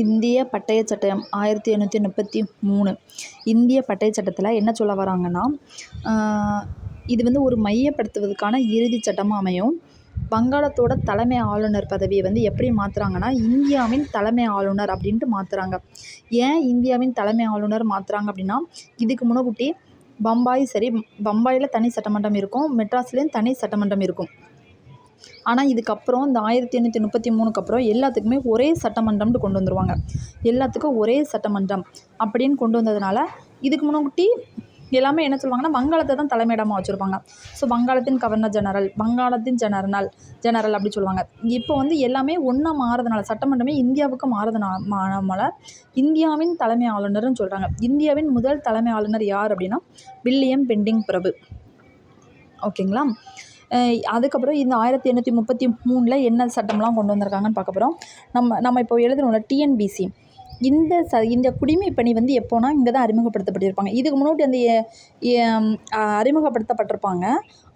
இந்திய பட்டயச் சட்டம் ஆயிரத்தி எண்ணூற்றி முப்பத்தி மூணு. இந்திய பட்டயச் சட்டத்தில் என்ன சொல்ல வராங்கன்னா இது வந்து ஒரு மையப்படுத்துவதற்கான இறுதிச் சட்டமாக அமையும். வங்காளத்தோட தலைமை ஆளுநர் பதவியை வந்து எப்படி மாற்றுறாங்கன்னா இந்தியாவின் தலைமை ஆளுநர் அப்படின்ட்டு மாற்றுறாங்க ஏன் இந்தியாவின் தலைமை ஆளுநர் மாற்றுறாங்க அப்படின்னா இதுக்கு முன்னக்கூட்டி பம்பாய் சரி பம்பாயில் தனி சட்டமன்றம் இருக்கும் மெட்ராஸ்லேயும் தனி சட்டமன்றம் இருக்கும். ஆனால் இதுக்கப்புறம் இந்த ஆயிரத்தி எண்ணூற்றி முப்பத்தி மூணுக்கு அப்புறம் எல்லாத்துக்குமே ஒரே சட்டமன்றம்னு கொண்டு வந்துருவாங்க. எல்லாத்துக்கும் ஒரே சட்டமன்றம் அப்படின்னு கொண்டு வந்ததுனால இதுக்கு முன்னாடி எல்லாமே என்ன சொல்லுவாங்கன்னா வங்காளத்தை தான் தலைமையிடமாக வச்சுருப்பாங்க. ஸோ வங்காளத்தின் கவர்னர் ஜெனரல் வங்காளத்தின் ஜெனரல் ஜெனரல் அப்படி சொல்லுவாங்க. இப்போ வந்து எல்லாமே ஒன்றா மாறதுனால சட்டமன்றமே இந்தியாவுக்கு மாறதுனால இந்தியாவின் தலைமை ஆளுநர்னு சொல்கிறாங்க இந்தியாவின் முதல் தலைமை ஆளுநர் யார் அப்படின்னா வில்லியம் பெண்டிங் பிரபு. ஓகேங்களா? அதுக்கப்புறம் இந்த ஆயிரத்தி எண்ணூற்றி முப்பத்தி மூணில் என்ன சட்டம்லாம் கொண்டு வந்திருக்காங்கன்னு பார்க்க போகிறோம் நம்ம நம்ம இப்போ எழுதணும்ல டிஎன்பிசி இந்த ச இந்த குடிமைப்பணி வந்து எப்போனா இங்கே தான் அறிமுகப்படுத்தப்பட்டிருப்பாங்க. இதுக்கு முன்னாடி அந்த அறிமுகப்படுத்தப்பட்டிருப்பாங்க.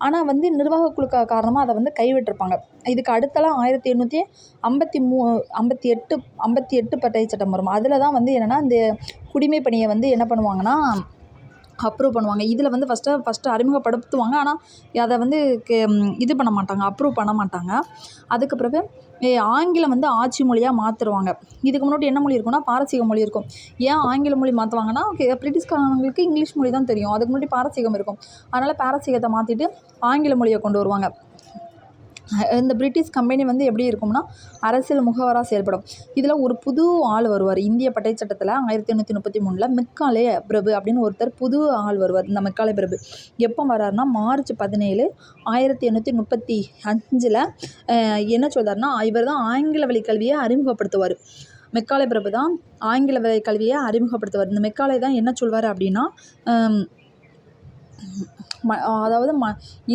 ஆனால் வந்து நிர்வாக குழு காரணமாக அதை வந்து கைவிட்டிருப்பாங்க. இதுக்கு அடுத்தலாம் ஆயிரத்தி எண்ணூற்றி ஐம்பத்தி மூ ஐம்பத்தி எட்டு ஐம்பத்தி எட்டு பட்டை சட்டம் வரும். அதில் தான் வந்து என்னென்னா இந்த குடிமை பணியை வந்து என்ன பண்ணுவாங்கன்னா அப்ரூவ் பண்ணுவாங்க. இதில் வந்து ஃபஸ்ட்டு ஃபஸ்ட்டு அறிமுகப்படுத்துவாங்க. ஆனால் அதை வந்து கே இது பண்ண மாட்டாங்க. அப்ரூவ் பண்ண மாட்டாங்க. அதுக்கு பிறகு ஆங்கிலம் வந்து ஆட்சி மொழியாக மாற்றுருவாங்க இதுக்கு முன்னாடி என்ன மொழி இருக்கும்னா பாரசீக மொழி இருக்கும். ஏன் ஆங்கில மொழி மாற்றுவாங்கன்னா பிரிட்டிஷ்காரங்களுக்கு இங்கிலீஷ் மொழி தான் தெரியும். அதுக்கு முன்னாடி பாரசீகம் இருக்கும். அதனால் பாரசீகத்தை மாற்றிட்டு ஆங்கில மொழியை கொண்டு வருவாங்க. இந்த பிரிட்டிஷ் கம்பெனி வந்து எப்படி இருக்கும்னா அரசியல் முகவராக செயல்படும். இதில் ஒரு புது ஆள் வருவார். இந்திய பட்டை சட்டத்தில் ஆயிரத்தி எண்ணூற்றி முப்பத்தி மூணில் மெக்காலே பிரபு அப்படின்னு ஒருத்தர் புது ஆள் வருவார். இந்த மெக்காலே பிரபு. எப்போ வர்றாருனா மார்ச் பதினேழு ஆயிரத்தி எண்ணூற்றி முப்பத்தி அஞ்சில் என்ன சொல்கிறாருன்னா இவர் தான் ஆங்கில வழி கல்வியை அறிமுகப்படுத்துவார். மெக்காலே பிரபு தான் ஆங்கில வழி கல்வியை அறிமுகப்படுத்துவார். இந்த மெக்காலே தான் என்ன சொல்வார் அப்படின்னா ம அதாவது ம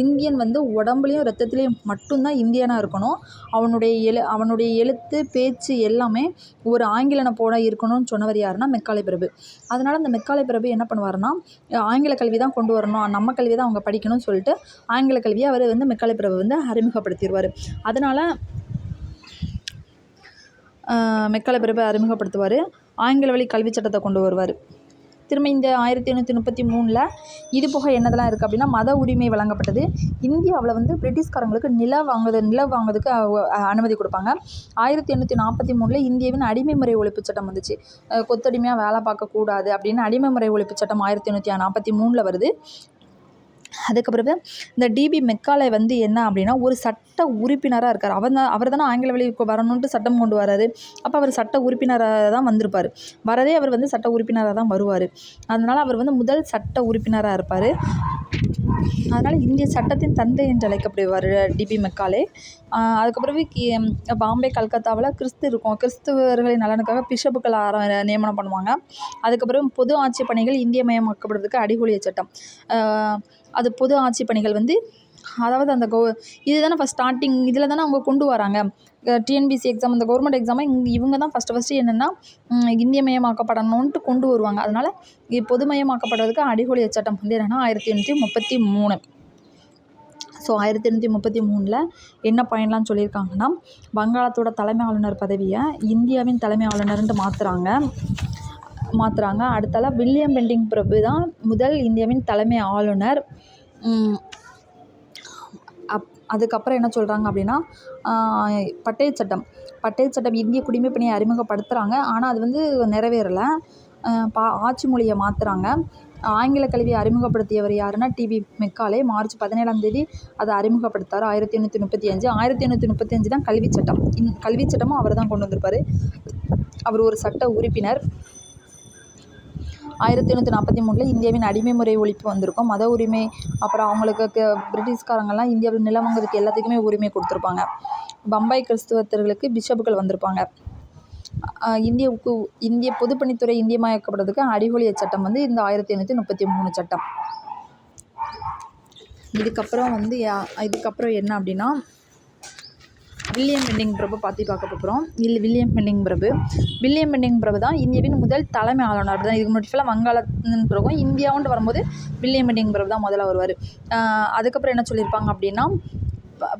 இந்தியன் வந்து உடம்புலையும் ரத்தத்துலேயும் மட்டும்தான் இந்தியனாக இருக்கணும். அவனுடைய எழு அவனுடைய எழுத்து பேச்சு எல்லாமே ஒரு ஆங்கிலனை போல இருக்கணும்னு சொன்னவர் யாருன்னா மெக்காலே பிரபு. அதனால் அந்த மெக்காலே பிரபு என்ன பண்ணுவாருன்னா ஆங்கில கல்வி தான் கொண்டு வரணும் நம்ம கல்வி தான் அவங்க படிக்கணும்னு சொல்லிட்டு ஆங்கில கல்வியை அவர் வந்து மெக்காலே பிரபு வந்து அறிமுகப்படுத்திடுவார். அதனால் மெக்காலே பிரபு அறிமுகப்படுத்துவார் ஆங்கில வழி கல்வி சட்டத்தை கொண்டு வருவார். திரும்ப இந்த ஆயிரத்தி எண்ணூற்றி முப்பத்தி மூணில் இது போக என்னதெல்லாம் இருக்குது அப்படின்னா மத உரிமை வழங்கப்பட்டது. இந்தியாவில் வந்து பிரிட்டிஷ்காரங்களுக்கு நில வாங்குது நில வாங்குறதுக்கு அனுமதி கொடுப்பாங்க. ஆயிரத்தி எண்ணூற்றி நாற்பத்தி மூணில் இந்தியாவின் அடிமை முறை ஒழிப்பு சட்டம் வந்துச்சு. கொத்தடிமையாக வேலை பார்க்கக்கூடாது அப்படின்னு அடிமை முறை ஒழிப்பு சட்டம் ஆயிரத்தி எண்ணூற்றி நாற்பத்தி மூணில் வருது. அதுக்கு இந்த டிபி மெக்காலே வந்து என்ன அப்படின்னா ஒரு சட்ட உறுப்பினராக இருக்கார். அவர் தான் அவர் தானே ஆங்கில வழி வரணுன்ட்டு சட்டம் கொண்டு வராரு. அப்போ அவர் சட்ட உறுப்பினராக தான் வந்திருப்பார். வரதே அவர் வந்து சட்ட உறுப்பினராக தான் வருவார். அதனால் அவர் வந்து முதல் சட்ட உறுப்பினராக இருப்பார். அதனால் இந்திய சட்டத்தின் தந்தை என்று அழைக்கப்படுவார் டிபி மெக்காலே. அதுக்கப்புறவே பாம்பே கல்கத்தாவில் கிறிஸ்து இருக்கும். கிறிஸ்துவர்களின் நலனுக்காக பிஷப்புக்கள் நியமனம் பண்ணுவாங்க. அதுக்கப்புறம் பொது ஆட்சி பணிகள் இந்திய மயமாக்கப்படுறதுக்கு அடிகொலிய சட்டம். அது பொது ஆட்சி பணிகள் வந்து அதாவது அந்த கோ இது தானே ஃபஸ்ட் ஸ்டார்டிங் இதில் தானே அவங்க கொண்டு வராங்க. டிஎன்பிசி எக்ஸாம் இந்த கவர்மெண்ட் எக்ஸாமை இங்கே இவங்க தான் ஃபஸ்ட்டு ஃபஸ்ட்டு என்னென்னா இந்தியமயமாக்கப்படணுன்ட்டு கொண்டு வருவாங்க. அதனால் பொதுமயமாக்கப்படுறதுக்கு அடிகொலிய சட்டம் வந்து என்னென்னா ஆயிரத்தி எண்ணூற்றி முப்பத்தி மூணு. ஸோ ஆயிரத்தி எண்ணூற்றி முப்பத்தி மூணில் என்ன பயன்லாம் சொல்லியிருக்காங்கன்னா வங்காளத்தோட தலைமை ஆளுநர் பதவியை இந்தியாவின் தலைமை ஆளுநர்ன்ட்டு மாற்றுறாங்க மாற்றுறாங்க அடுத்தால வில்லியம் பெண்டிங் பிரபு தான் முதல் இந்தியாவின் தலைமை ஆளுநர். அப் அதுக்கப்புறம் என்ன சொல்கிறாங்க அப்படின்னா பட்டய சட்டம். பட்டய சட்டம் இந்திய குடிமைப்பணியை அறிமுகப்படுத்துகிறாங்க ஆனால் அது வந்து நிறைவேறலை. பா ஆட்சி மொழியை மாற்றுறாங்க ஆங்கில கல்வியை அறிமுகப்படுத்தியவர் யாருன்னா டிவி மெக்காலே. மார்ச் பதினேழாம் தேதி அதை அறிமுகப்படுத்தார். ஆயிரத்தி எண்ணூற்றி முப்பத்தி அஞ்சு. ஆயிரத்தி எண்ணூற்றி முப்பத்தி அஞ்சு தான் கல்வி சட்டம். இந் கல்வி சட்டமும் அவர் தான் கொண்டு வந்திருப்பார். அவர் ஒரு சட்ட உறுப்பினர். ஆயிரத்தி எண்ணூற்றி நாற்பத்தி மூணில் இந்தியாவின் அடிமை முறை ஒழிப்பு வந்திருக்கும். மத உரிமை அப்புறம் அவங்களுக்கு க பிரிட்டிஷ்காரங்கெல்லாம் இந்தியாவில் நிலம் வாங்குறதுக்கு எல்லாத்துக்குமே உரிமை கொடுத்துருப்பாங்க. பம்பாய் கிறிஸ்துவத்தர்களுக்கு பிஷப்புகள் வந்திருப்பாங்க. இந்தியாவுக்கு இந்திய பொதுப்பணித்துறை இந்தியமயக்கப்படுறதுக்கு அடிகொலிய சட்டம் வந்து இந்த ஆயிரத்தி எண்ணூற்றி முப்பத்தி மூணு சட்டம். இதுக்கப்புறம் வந்து இதுக்கப்புறம் என்ன அப்படின்னா வில்லியம் பெண்டிங் பிரபு பற்றி பார்க்க போகிறோம். இல்லை வில்லியம் பெண்டிங் பிரபு. வில்லியம் பெண்டிங் பிரபு தான் இந்தியாவின் முதல் தலைமை ஆளுநர். தான் இதுக்கு முன்னாடி ஃபுல்லாக வங்காளத்தின் பிறகும் இந்தியாவுன்ட்டு வரும்போது வில்லியம் பெண்டிங் பிரபு தான் முதல்ல வருவார். அதுக்கப்புறம் என்ன சொல்லியிருப்பாங்க அப்படின்னா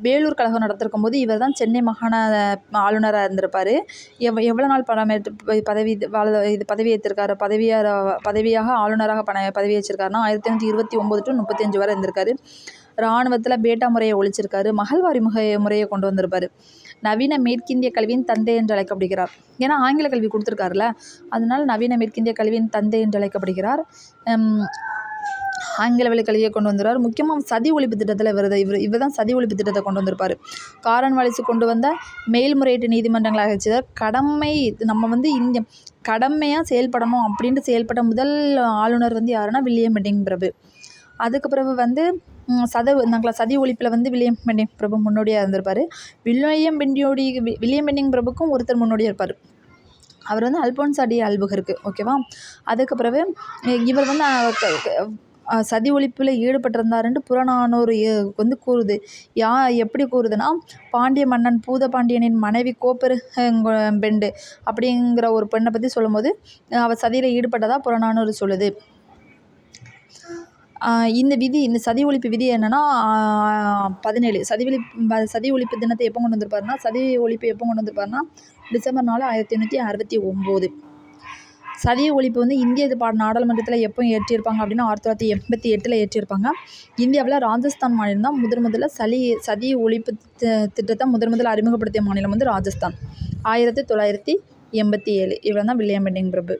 வேலூர் கழகம் நடத்திருக்கும் போது இவர் தான் சென்னை மாகாண ஆளுநராக இருந்திருப்பார். எவ் எவ்வளோ நாள் பதவி பதவி வாழ இது பதவி ஏற்றிருக்காரு பதவியாக பதவியாக ஆளுநராக பண பதவி ஏற்றிருக்காருன்னா ஆயிரத்தி தொள்ளாயிரத்தி இருபத்தி ஒம்பது டு முப்பத்தஞ்சு வரை இருந்திருக்காரு. இராணுவத்தில் பேட்டா முறையை ஒழிச்சிருக்காரு. மகள்வாரி முகை முறையை கொண்டு வந்திருப்பார். நவீன மேற்கிந்திய கல்வியின் தந்தை என்று அழைக்கப்படுகிறார். ஏன்னா ஆங்கில கல்வி கொடுத்துருக்காருல அதனால் நவீன மேற்கிந்திய கல்வியின் தந்தை என்று அழைக்கப்படுகிறார். ஆங்கில வழி கல்வியை கொண்டு வந்துருவார். முக்கியமாக சதி ஒழிப்பு திட்டத்தில் இவர் இவர் இவர் தான் சதி ஒழிப்பு திட்டத்தை கொண்டு வந்திருப்பார். காரன் வாலிஸ் கொண்டு வந்த மேல்முறையீட்டு நீதிமன்றங்களாக வச்சது கடமை நம்ம வந்து இந்திய கடமையாக செயல்படணும் அப்படின்ட்டு செயல்பட்ட முதல் ஆளுநர் வந்து யாருன்னா வில்லியம் பெண்டிங் பிரபு. அதுக்கு பிறகு வந்து சத நாங்களா சதி ஒழிப்பில் வந்து வில்லியம் பெண்டிங் பிரபு முன்னோடியாக இருந்திருப்பார். வில்லியம் பெண்டியோடி வில்லியம் பெண்டிங் பிரபுக்கும் ஒருத்தர் முன்னோடியாக இருப்பார். அவர் வந்து அல்போன்ஸ் அடி அல்புகருக்கு ஓகேவா? அதுக்கு பிறகு இவர் வந்து சதி ஒழிப்பில் ஈடுபட்டிருந்தாருன்ட்டு புறநானூறு வந்து கூறுது. யா எப்படி கூறுதுன்னா பாண்டிய மன்னன் பூத பாண்டியனின் மனைவி கோப்பெரு பெண்டு அப்படிங்கிற ஒரு பெண்ணை பற்றி சொல்லும்போது அவள் சதியில் ஈடுபட்டதாக புறநானூறு சொல்லுது. இந்த விதி இந்த சதி ஒழிப்பு விதி என்னென்னா பதினேழு. சதி ஒழிப்பு சதி ஒழிப்பு தினத்தை எப்போ கொண்டு வந்திருப்பாருன்னா சதி ஒழிப்பு எப்போ கொண்டு வந்திருப்பாருன்னா டிசம்பர் நாலு ஆயிரத்தி எண்ணூற்றி அறுபத்தி ஒம்பது. சதி ஒழிப்பு வந்து இந்திய பாட பா நாடாளுமன்றத்தில் எப்போ ஏற்றியிருப்பாங்க அப்படின்னா ஆயிரத்தி தொள்ளாயிரத்தி எண்பத்தி எட்டில் ஏற்றியிருப்பாங்க இந்தியாவில் ராஜஸ்தான் மாநிலம் தான் முதன் முதல்ல சளி சதி ஒழிப்பு திட்டத்தை முதன் முதல்ல அறிமுகப்படுத்திய மாநிலம் வந்து ராஜஸ்தான். ஆயிரத்தி தொள்ளாயிரத்தி எண்பத்தி ஏழு. இவர் தான் வில்லியம் பெண்டிங் பிரபு.